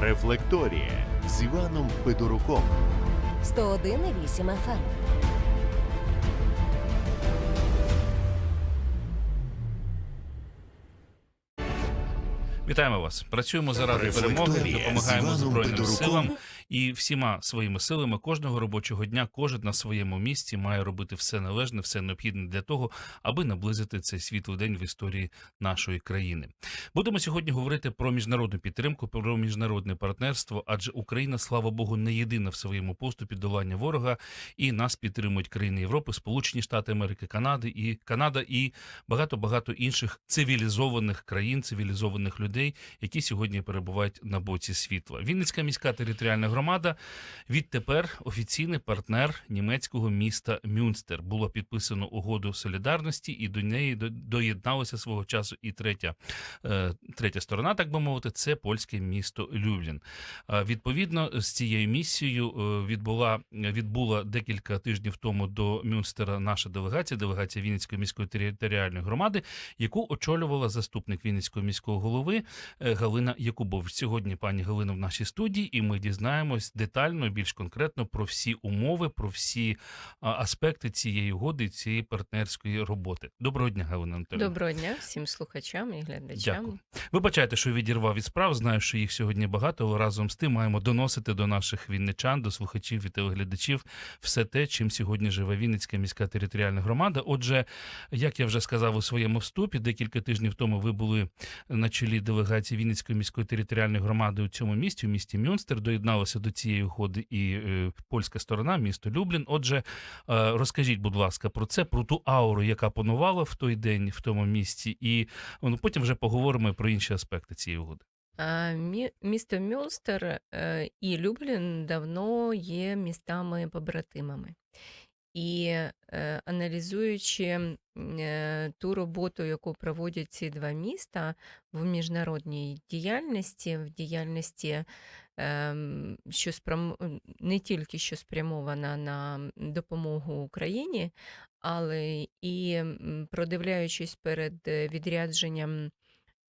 Рефлекторія з Іваном Федоруком. 101,8 FM. Вітаємо вас. Працюємо заради перемоги, допомагаємо Збройним Федоруком. силам і всіма своїми силами кожного робочого дня, кожен на своєму місці має робити все належне, все необхідне для того, аби наблизити цей світлий день в історії нашої країни. Будемо сьогодні говорити про міжнародну підтримку, про міжнародне партнерство, адже Україна, слава Богу, не єдина в своєму поступі долання ворога, і нас підтримують країни Європи, Сполучені Штати Америки, Канади і Канада і багато багато інших цивілізованих країн, цивілізованих людей, які сьогодні перебувають на боці світла. Вінницька міська територіальна громада відтепер офіційний партнер німецького міста Мюнстер. Було підписано угоду солідарності, і до неї до- доєдналася свого часу і третя, е, третя сторона, так би мовити, це польське місто Люблін. Відповідно, з цією місією е, відбула відбула декілька тижнів тому до Мюнстера наша делегація, делегація Вінницької міської територіальної громади, яку очолювала заступник Вінницького міського голови е, Галина Якубович. Сьогодні пані Галина в нашій студії, і ми дізнаємось детально, більш конкретно про всі умови, про всі аспекти цієї угоди, цієї партнерської роботи. Доброго дня, Галина Анатолійовна. Доброго дня всім слухачам і глядачам. Дякую. Вибачайте, що відірвав від справ. Знаю, що їх сьогодні багато, але разом з тим маємо доносити до наших вінничан, до слухачів і телеглядачів все те, чим сьогодні живе Вінницька міська територіальна громада. Отже, як я вже сказав у своєму вступі, декілька тижнів тому ви були на чолі делегації Вінницької міської територіальної громади у цьому місті, у місті Мюнстер. Доєдналася до цієї угоди і е, польська сторона, місто Люблін. Отже, е, розкажіть, будь ласка, про це, про ту ауру, яка панувала в той день в тому місті, і ну, потім вже поговоримо про інші аспекти цієї угоди. Мі- Місто Мюнстер е, і Люблін давно є містами-побратимами. І е, аналізуючи е, ту роботу, яку проводять ці два міста в міжнародній діяльності, в діяльності, що спрям... не тільки що спрямована на допомогу Україні, але і продивляючись перед е, відрядженням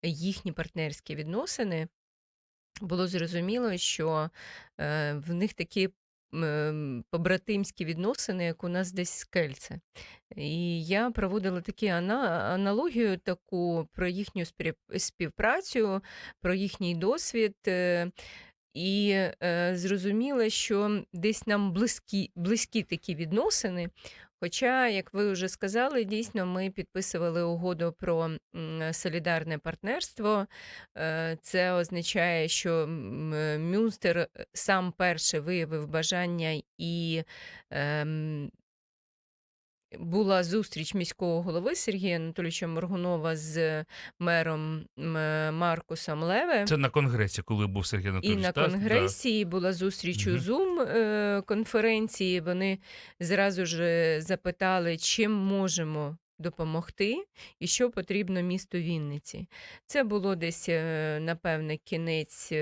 їхні партнерські відносини, було зрозуміло, що е, в них такі побратимські відносини, як у нас десь з Кельце. І я проводила таку аналогію таку про їхню співпрацю, про їхній досвід. Е, І е, зрозуміла, що десь нам близькі, близькі такі відносини. Хоча, як ви вже сказали, дійсно ми підписували угоду про солідарне партнерство. Е, Це означає, що е, Мюнстер е, сам перше виявив бажання і ем, була зустріч міського голови Сергія Анатолійовича Моргунова з мером Маркусом Леве. Це на конгресі, коли був Сергій І на конгресі і була зустріч у. Zoom е, конференції. Вони зразу ж е, запитали, чим можемо допомогти і що потрібно місту Вінниці. Це було десь, е, напевне, кінець.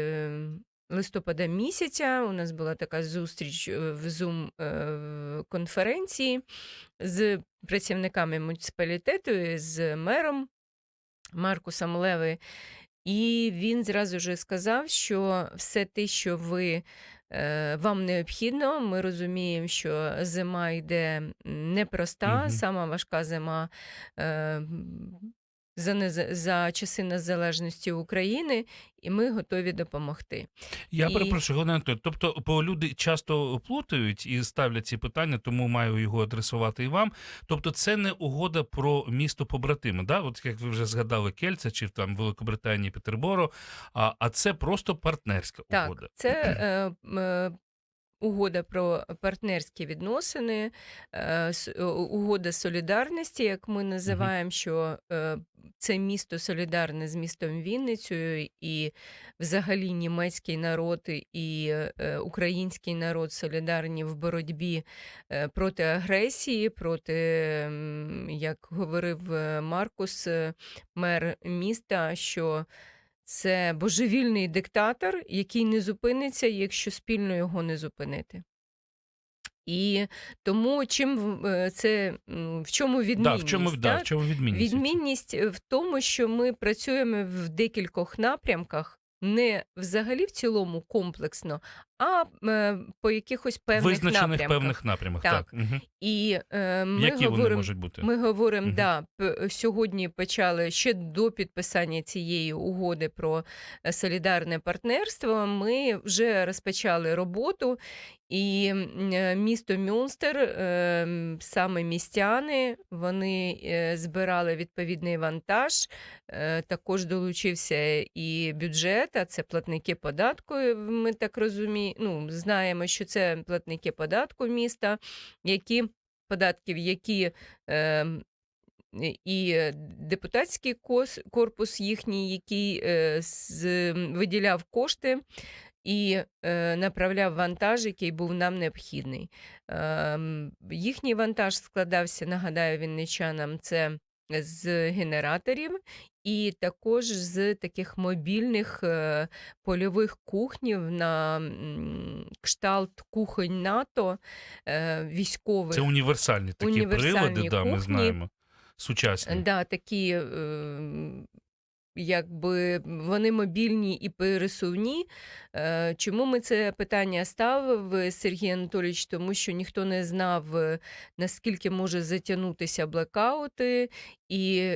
Листопада місяця у нас була така зустріч е, в Zoom е, конференції з працівниками муніципалітету, з мером Маркусом Леви. І він зразу ж сказав, що все те, що ви, е, вам необхідно, ми розуміємо, що зима йде непроста, Мгм. сама важка зима за, нез- за часи незалежності України, і ми готові допомогти. Я І- перепрошую, Галина Тобто, бо люди часто плутають і ставлять ці питання, тому маю його адресувати і вам. Тобто, це не угода про місто побратими, да? От як ви вже згадали Кельце чи там Великобританії, Петерборо, а, а це просто партнерська Так, угода. це е, е, угода про партнерські відносини, е, е, угода солідарності, як ми називаємо, що е, це місто солідарне з містом Вінницею, і взагалі німецький народ і український народ солідарні в боротьбі проти агресії, проти, як говорив Маркус, мер міста, що це божевільний диктатор, який не зупиниться, якщо спільно його не зупинити. І тому чим е, це в чому Да, в чому, да, в чому відмінність? Відмінність в тому, що ми працюємо в декількох напрямках не взагалі в цілому комплексно, а е, по якихось певних Визначених напрямках. певних напрямах. Так. Так. Угу. І е, ми Які вони можуть бути? Ми говоримо, Мгм. да, п- сьогодні почали ще до підписання цієї угоди про е, солідарне партнерство. Ми вже розпочали роботу, і е, місто Мюнстер, е, саме містяни, вони е, збирали відповідний вантаж. Е, Також долучився і бюджет, а це платники податку. Ми так розуміємо. Ну, знаємо, що це платники податку міста, які податків, які е, і депутатський корпус їхній, який е, з, виділяв кошти і е, направляв вантаж, який був нам необхідний. Ем, їхній вантаж складався, нагадаю, вінничанам, це з генераторів. І також з таких мобільних е, польових кухнів на кшталт кухонь НАТО е, військових. Це універсальні такі Універсальні прилади, да, ми знаємо. Сучасні. Да, такі, е, якби вони мобільні і пересувні. Чому ми це питання ставив, Сергій Анатолійович? Тому що ніхто не знав, наскільки може затягнутися блекаути, і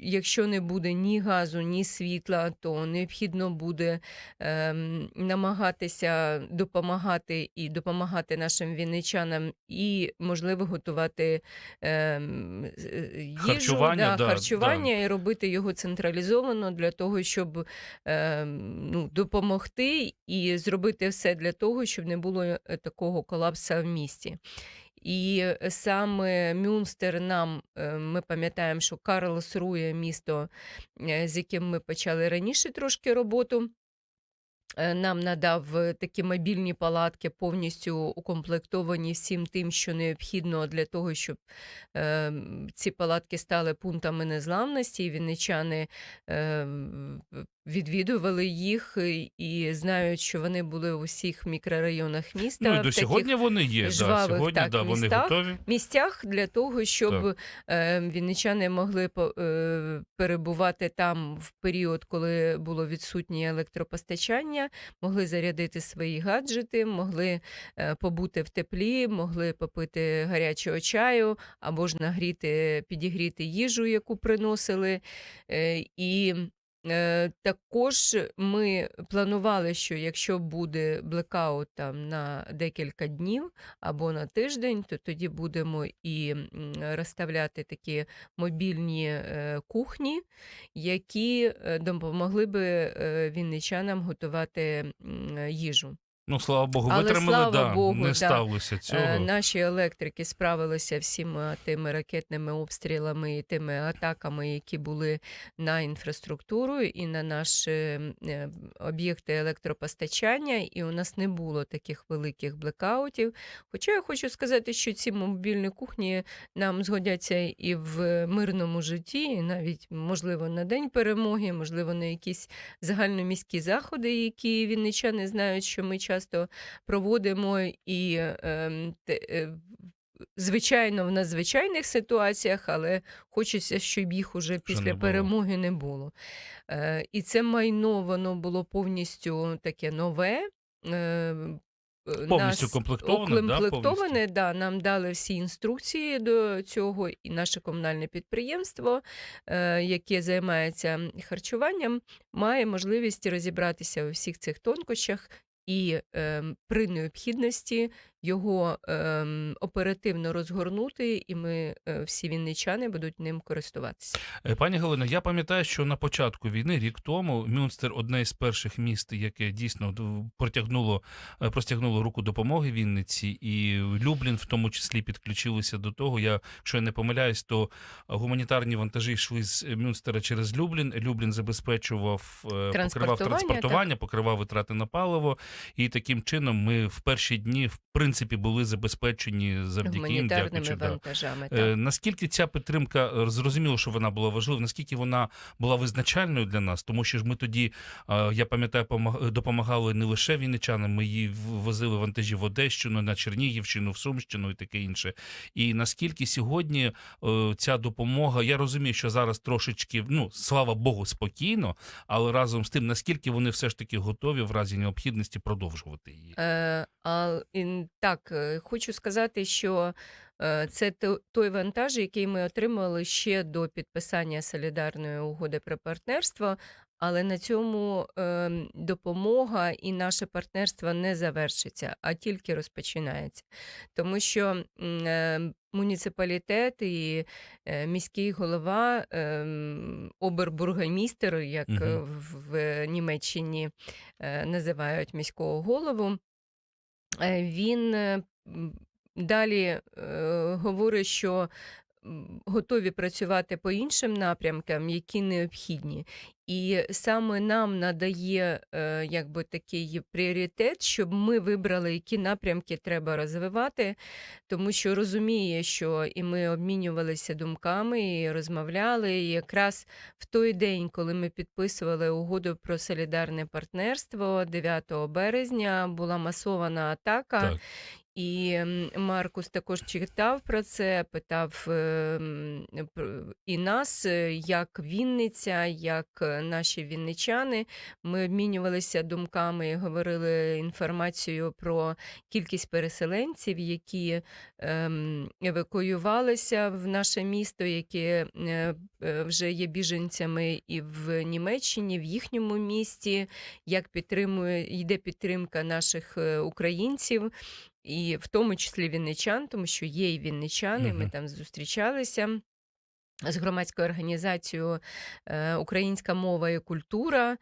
якщо не буде ні газу, ні світла, то необхідно буде ем, намагатися допомагати і допомагати нашим вінничанам, і можливо готувати ем, е, їжу, Харчування, да, харчування і робити його централізовано для того, щоб ем, ну, допомогти і зробити все для того, щоб не було е, такого колапсу в місті. І саме Мюнстер нам, е, ми пам'ятаємо, що Карлсрує місто, е, з яким ми почали раніше трошки роботу. е, Нам надав такі мобільні палатки, повністю укомплектовані всім тим, що необхідно для того, щоб е, ці палатки стали пунктами незламності. Вінничани е, відвідували їх і- і знають, що вони були у всіх мікрорайонах міста. Ну і до сьогодні вони є. Да, сьогодні так, да, вони містах. готові. місцях для того, щоб е, вінничани могли по- е, перебувати там в період, коли було відсутнє електропостачання, могли зарядити свої гаджети, могли е, побути в теплі, могли попити гарячого чаю або ж нагріти, підігріти їжу, яку приносили. Е, і Е, Також ми планували, що якщо буде блекаут там на декілька днів або на тиждень, то тоді будемо і розставляти такі мобільні е, кухні, які е, допомогли би е, вінничанам готувати м, їжу. Ну, слава Богу, Але витримали, слава да, Богу, не да. ставилося цього. Е, Наші електрики справилися всіма тими ракетними обстрілами і тими атаками, які були на інфраструктуру і на наші е, об'єкти електропостачання, і у нас не було таких великих блекаутів. Хоча я хочу сказати, що ці мобільні кухні нам згодяться і в мирному житті, і навіть можливо на день перемоги, можливо, на якісь загальноміські заходи, які вінничани знають, що ми часто проводимо і ем, те- е, звичайно в надзвичайних ситуаціях, але хочеться, щоб їх уже після не перемоги не було. Е, І це майно воно було повністю таке нове. е, Повністю нас комплектоване, да, укомплектоване, да, нам дали всі інструкції до цього, і наше комунальне підприємство, е, яке займається харчуванням, має можливість розібратися у всіх цих тонкощах і ем, при необхідності його ем, оперативно розгорнути, і ми е, всі вінничани будуть ним користуватися. Е, Пані Галино, я пам'ятаю, що на початку війни, рік тому, Мюнстер одне із перших міст, яке дійсно протягнуло, е, простягнуло руку допомоги Вінниці, і Люблін в тому числі підключилися до того. Я, якщо я не помиляюсь, то гуманітарні вантажі йшли з Мюнстера через Люблін. Люблін забезпечував, е, покривав Транспортування, транспортування, покривав витрати на паливо. І таким чином ми в перші дні, в принципі, були забезпечені завдяки їм. Дякуючи, да. вантажами. Е, Так. Наскільки ця підтримка зрозуміло, що вона була важлива, наскільки вона була визначальною для нас, тому що ж ми тоді, е, я пам'ятаю, помаг- допомагали не лише вінничанам, ми її возили вантажі в Одещину, на Чернігівщину, в Сумщину і таке інше. І наскільки сьогодні е, ця допомога, я розумію, що зараз трошечки, ну слава Богу, спокійно, але разом з тим, наскільки вони все ж таки готові в разі необхідності продовжувати її. Е, а, і, так, е, хочу сказати, що е, це той вантаж, який ми отримали ще до підписання солідарної угоди про партнерство. Але на цьому е, допомога і наше партнерство не завершиться, а тільки розпочинається. Тому що е, муніципалітет і е, міський голова, е, м, обербургомістер, як е, Мгм. в, в Німеччині е, називають міського голову, Е, Він е, далі е, говорить, що готові працювати по іншим напрямкам, які необхідні. І саме нам надає е, якби такий пріоритет, щоб ми вибрали, які напрямки треба розвивати, тому що розуміє, що і ми обмінювалися думками і розмовляли. І якраз в той день, коли ми підписували угоду про солідарне партнерство, 9 березня, була масована атака. Так. І Маркус також читав про це, питав е, м, пр- і нас, е, як Вінниця, як е, наші вінничани. Ми обмінювалися думками і говорили інформацію про кількість переселенців, які ем, евакуювалися в наше місто, які е, вже є біженцями і в Німеччині, в їхньому місті, як підтримує йде підтримка наших українців і в тому числі вінничан, тому що є і вінничани. Ми там зустрічалися з громадською організацією е, Українська мова і культура.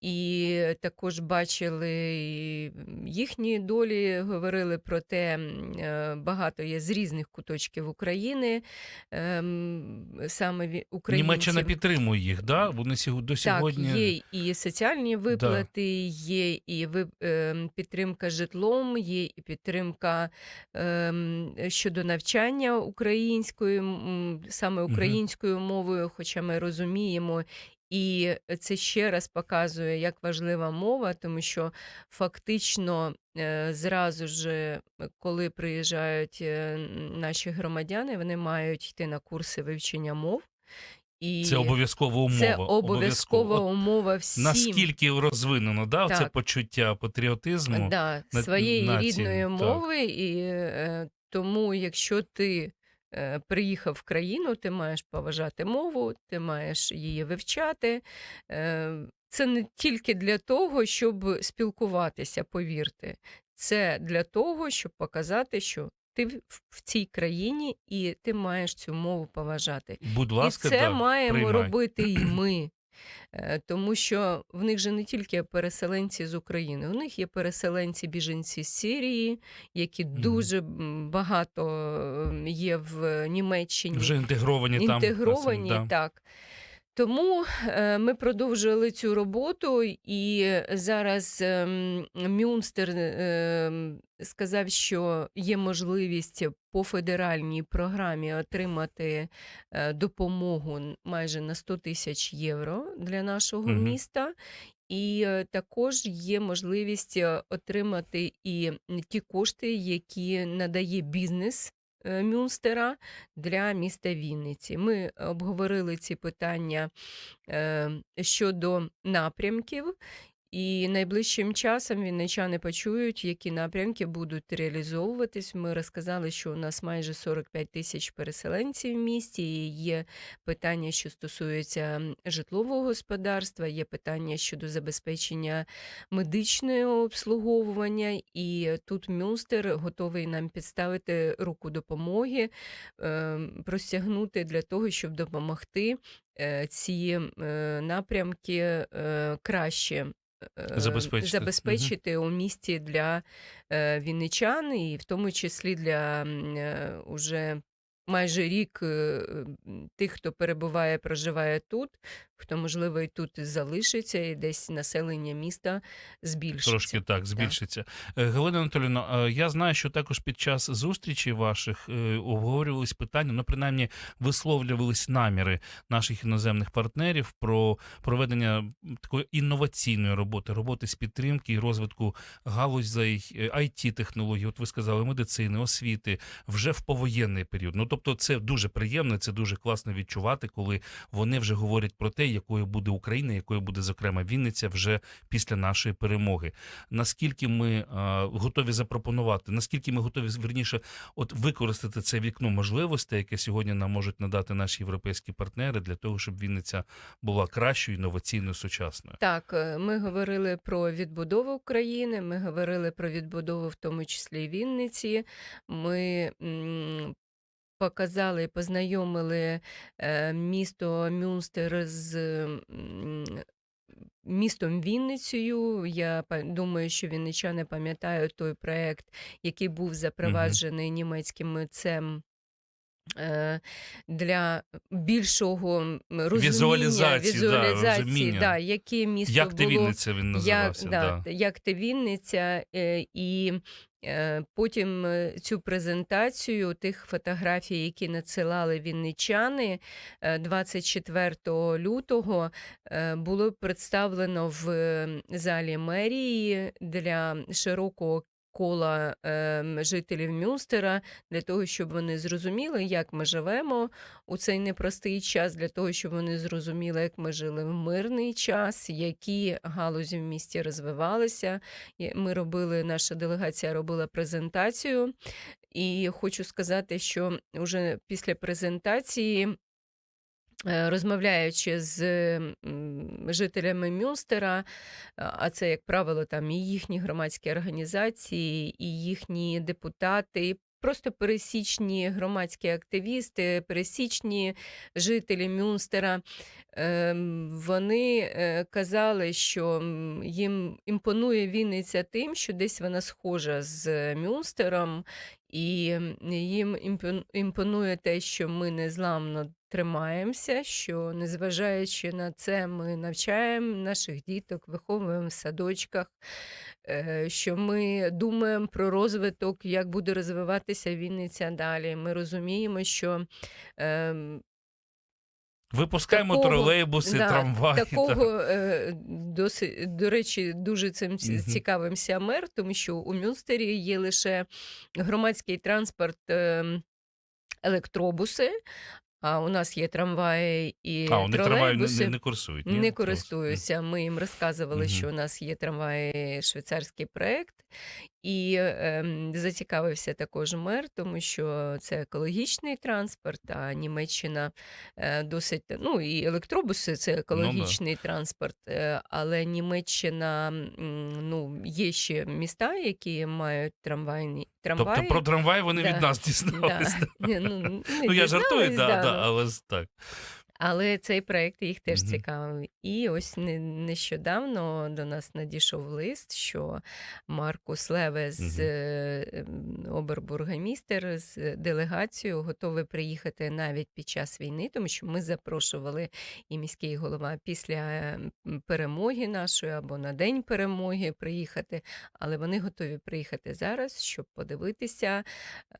І також бачили і їхні долі, говорили про те, е, багато є з різних куточків України, ем, саме українців. Німеччина підтримує їх, да? Вони до сьогодні. Так, є і соціальні виплати, є і ем, підтримка житлом, є і підтримка щодо навчання українською, саме українською мовою, хоча ми розуміємо. І це ще раз показує, як важлива мова, тому що фактично е, зразу ж, е, коли приїжджають е, наші громадяни, вони мають йти на курси вивчення мов. І Це обов'язкова умова. це обов'язкова умова всім. Наскільки розвинено, да, це почуття патріотизму. да, на- своєї нації, рідної так. мови, і тому, якщо ти приїхав в країну, ти маєш поважати мову, ти маєш її вивчати. Е, це не тільки для того, щоб спілкуватися, повірте. Це для того, щоб показати, що ти в цій країні і ти маєш цю мову поважати. Будь ласка, і це так, маємо приймай. робити і ми. Е, Тому що в них же не тільки переселенці з України, у них є переселенці біженці з Сирії, які дуже багато ем, є в Німеччині Вже інтегровані там. інтегровані, да. Тому е, ми продовжили цю роботу, і зараз ем, Мюнстер ем, сказав, що є можливість по федеральній програмі отримати е, допомогу майже на 100 тисяч євро для нашого Мгм. міста. І е, також є можливість е, отримати і ті кошти, які надає бізнес е, Мюнстера для міста Вінниці. Ми обговорили ці питання е, щодо напрямків. І найближчим часом вінничани почують, які напрямки будуть реалізовуватись. Ми розказали, що у нас майже 45 тисяч переселенців в місті. І є питання, що стосуються житлового господарства, є питання щодо забезпечення медичного обслуговування. І тут Мюнстер готовий нам підставити руку допомоги, е, простягнути для того, щоб допомогти е, ці е, напрямки е, краще. Е, Забезпечити. угу. у місті для е, вінничан, і в тому числі для е, уже майже рік е, тих, хто перебуває, проживає тут, хто, можливо, і тут залишиться, і десь населення міста збільшиться. Трошки так збільшиться. Е, Галина Анатолійовна, е, я знаю, що також під час зустрічі ваших е, обговорювались питання, ну принаймні висловлювались наміри наших іноземних партнерів про проведення такої інноваційної роботи, роботи з підтримки і розвитку галузей it технологій. От ви сказали, медицини, освіти вже в повоєнний період. Ну тобто, це дуже приємно, це дуже класно відчувати, коли вони вже говорять про те, якою буде Україна, якою буде зокрема Вінниця вже після нашої перемоги. Наскільки ми е, готові запропонувати, наскільки ми готові верніше, от використати це вікно можливостей, яке сьогодні нам можуть надати наші європейські партнери, для того, щоб Вінниця була кращою, інноваційною, сучасною. Так, е, ми говорили про відбудову України, ми говорили про відбудову, в тому числі і Вінниці. Ми показали і познайомили е, місто Мюнстер з містом Вінницею. Я думаю, що вінничани пам'ятають той проект, який був запроваджений німецьким митцем. е, Для більшого розуміння, Візуалізації, да, розуміння. да, яке місто Як ти Вінниця він як, називався? да, да. як ти Вінниця, е, і потім е, цю презентацію тих фотографій, які надсилали вінничани е, 24 лютого, е, було представлено в е, залі мерії для широкого. Кола е, жителів Мюнстера для того, щоб вони зрозуміли, як ми живемо у цей непростий час, для того, щоб вони зрозуміли, як ми жили в мирний час, які галузі в місті розвивалися. Ми робили, наша делегація робила презентацію, і хочу сказати, що вже після презентації. Е, Розмовляючи з жителями Мюнстера, а це, як правило, там і їхні громадські організації, і їхні депутати, просто пересічні громадські активісти, пересічні жителі Мюнстера, ем, вони е, казали, що їм імпонує Вінниця тим, що десь вона схожа з Мюнстером, і їм імпон- імпонує те, що ми незламно тримаємося, що незважаючи на це, ми навчаємо наших діток, виховуємо в садочках, е, що ми думаємо про розвиток, як буде розвиватися Вінниця далі. Ми розуміємо, що ем, Випускаємо такого- тролейбуси, да, трамваї. Такого е, досить, до речі, дуже цим Мгм. цікавимся мер, тому що у Мюнстері є лише громадський транспорт, ем, електробуси. А у нас є трамваї і А, вони трамваї не, тролейбуси. не, не курсують. ні? Не користуюся. Ми їм розказували, Мгм. що у нас є трамваї швейцарський проект, і ем, зацікавився також мер, тому що це екологічний транспорт, а Німеччина е, досить ну і електробуси це екологічний транспорт, е, але Німеччина м, ну є ще міста, які мають трамвайні трамваї. Тобто про трамвай вони Да, від нас дізнались. Да. Ні, ну, не Ну я жартую, дізнались, да, да, ну, але так. Але цей проект їх теж Мгм. цікавив. І ось не- нещодавно до нас надійшов лист, що Маркус Леве з Мгм. е, обербургомістер з делегацією готовий приїхати навіть під час війни, тому що ми запрошували і міський голова після перемоги нашої або на день перемоги приїхати, але вони готові приїхати зараз, щоб подивитися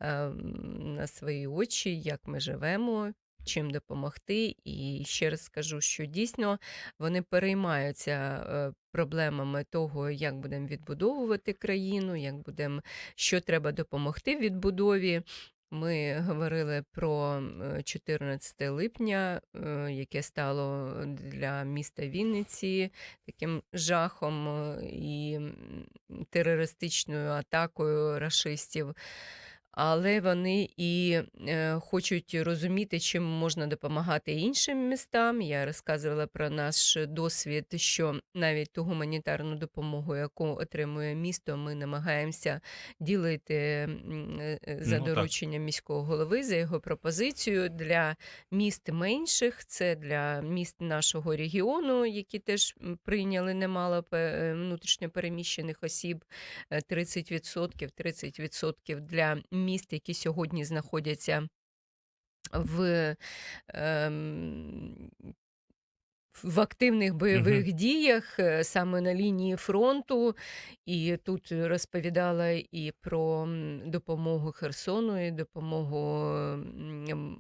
ем, на свої очі, як ми живемо, чим допомогти. І ще раз скажу, що дійсно вони переймаються е, проблемами того, як будемо відбудовувати країну, як будемо, що треба допомогти в відбудові. Ми говорили про е, 14 липня, е, яке стало для міста Вінниці таким жахом е, і терористичною атакою рашистів. Але вони і е, хочуть розуміти, чим можна допомагати іншим містам. Я розказувала про наш досвід, що навіть ту гуманітарну допомогу, яку отримує місто, ми намагаємося ділити е, е, за Ну, дорученням міського голови за його пропозицією для міст менших. Це для міст нашого регіону, які теж прийняли немало пе- е, внутрішньо переміщених осіб. е, 30%, 30% для міст, які сьогодні знаходяться в, ем, в активних бойових діях е, саме на лінії фронту. І тут розповідала і про допомогу Херсону, і допомогу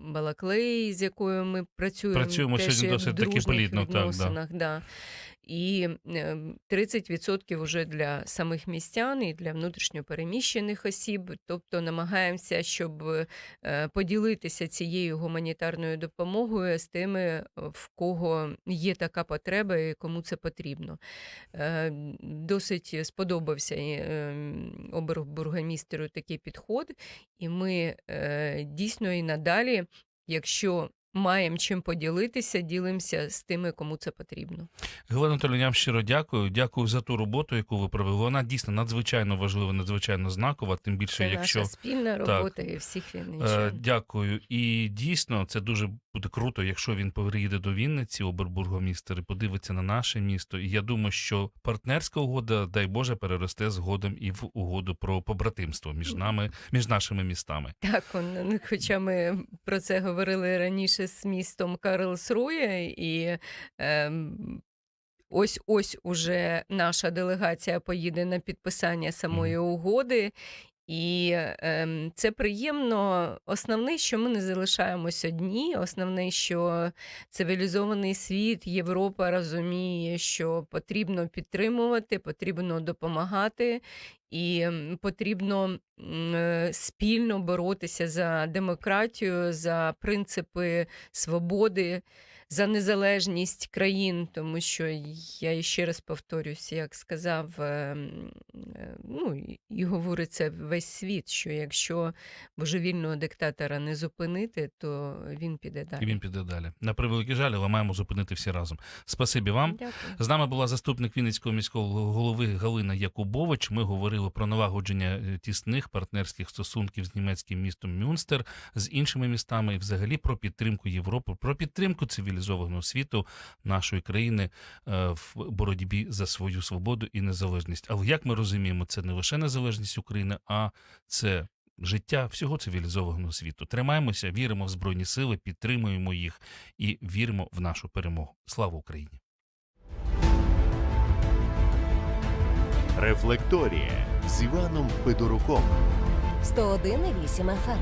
Балаклеї, з якою ми працюємо. Працюємо теж сьогодні досить таки плідно, так, да. да. І е, 30% вже для самих містян і для внутрішньопереміщених осіб. Тобто намагаємося, щоб е, поділитися цією гуманітарною допомогою з тими, в кого є така потреба і кому це потрібно. Е, Досить сподобався е, обербургомістеру такий підход, і ми е, дійсно і надалі, якщо маємо чим поділитися, ділимося з тими, кому це потрібно. Галина Анатолійовна, я вам щиро дякую. Дякую за ту роботу, яку ви провели. Вона дійсно надзвичайно важлива, надзвичайно знакова. Тим більше, Це якщо наша спільна робота і всіх Е, дякую. І дійсно, це дуже буде круто, якщо він приїде до Вінниці, обербургомістер, і подивиться на наше місто. І я думаю, що партнерська угода, дай Боже, переросте згодом і в угоду про побратимство між нами, між нашими містами. Так, он, ну, хоча ми про це говорили раніше з містом Карлсрує, і ем, ось ось уже наша делегація поїде на підписання самої угоди. І ем, це приємно. Основне, що ми не залишаємось одні. Основне, що цивілізований світ, Європа розуміє, що потрібно підтримувати, потрібно допомагати, і потрібно м, е, спільно боротися за демократію, за принципи свободи, за незалежність країн, тому що я ще раз повторюсь, як сказав, е, м, е, ну і- і говорить це весь світ, що якщо божевільного диктатора не зупинити, то він піде далі. І він піде далі. На превеликий жаль, але маємо зупинити всі разом. Спасибі вам. Дякую. З нами була заступник Вінницького міського голови Галина Якубович. Ми говорили про налагодження е, тісних партнерських стосунків з німецьким містом Мюнстер, з іншими містами, і взагалі про підтримку Європи, про підтримку цивілізованого світу нашої країни е, в боротьбі за свою свободу і незалежність. Але як ми розуміємо, це не лише незалежність України, а це. Життя всього цивілізованого світу. Тримаємося, віримо в збройні сили, підтримуємо їх і віримо в нашу перемогу. Слава Україні! Рефлекторія з Іваном Федоруком. 101,8 FM.